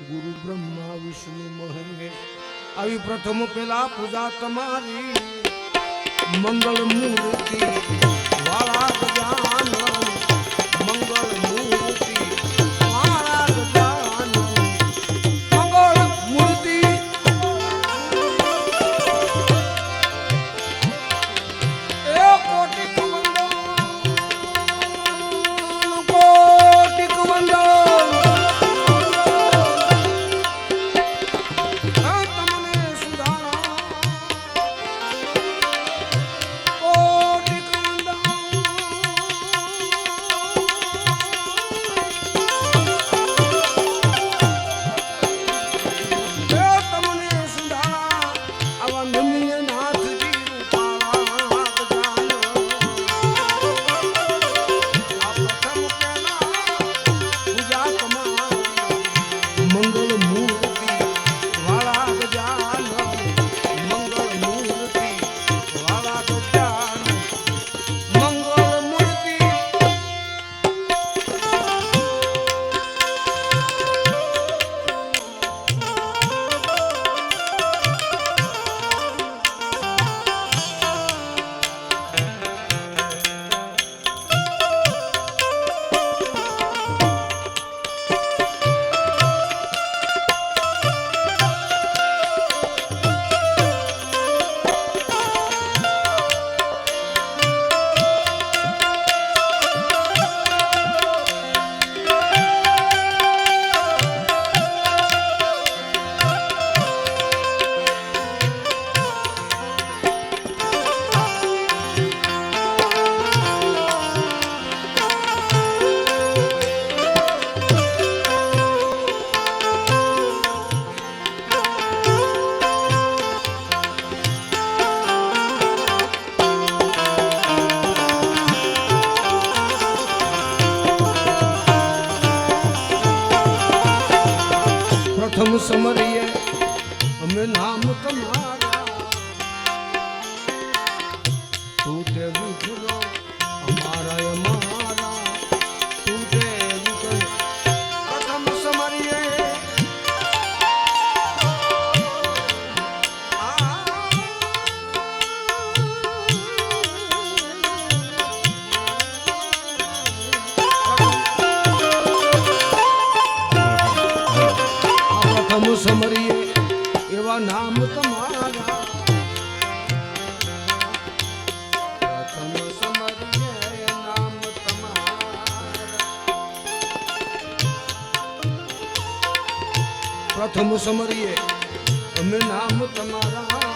ગુરુ બ્રહ્મા વિષ્ણુ મહેશ આવી પ્રથમ પેલા પૂજા તમારી. મંગળ મૂર્તિ વાળા ગજા सुमरी સમરીએ એવા નામ તમારા. પ્રથમ સમરીએ અમે નામ તમારા.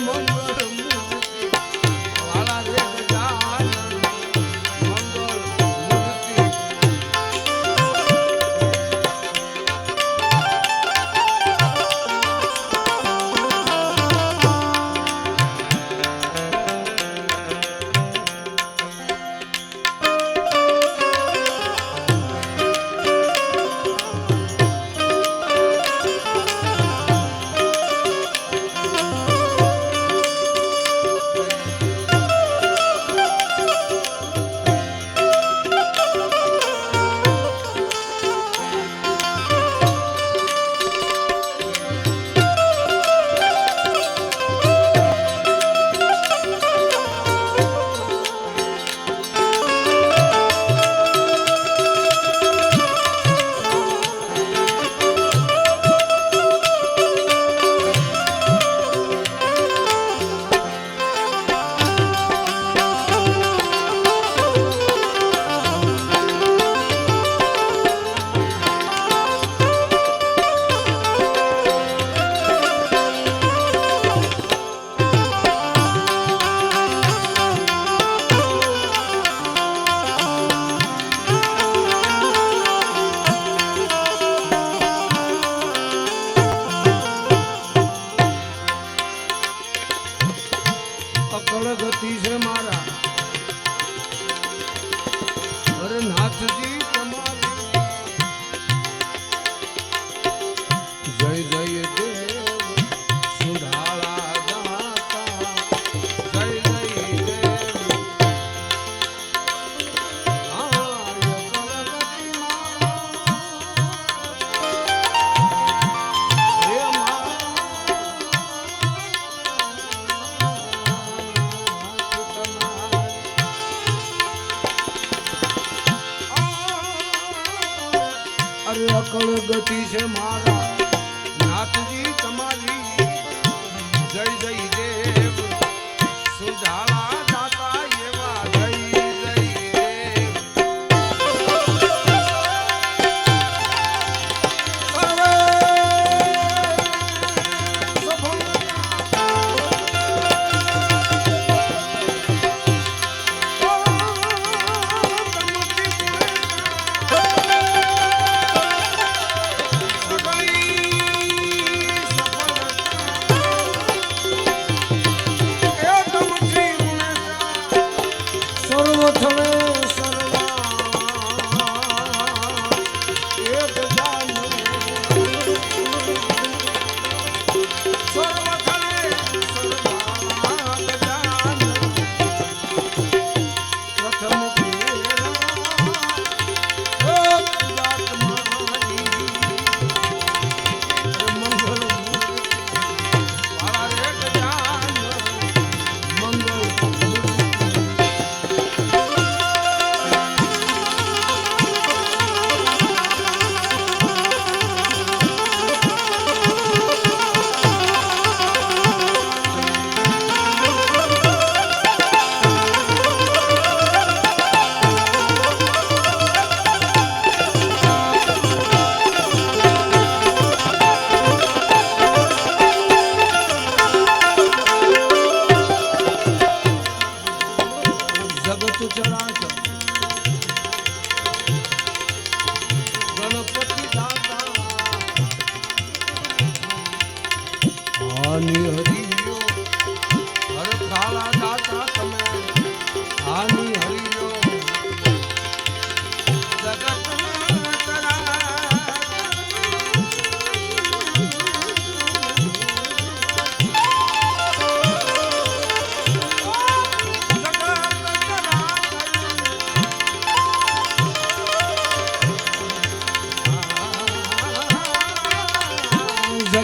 মন છે મારા નાથજી તમારી. જય જય દેવ. સુધાળા જગત ચરાચર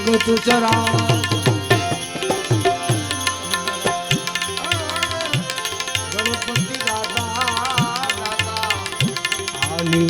જગત ચરા. ગણપતિ દાદા દાદા. આની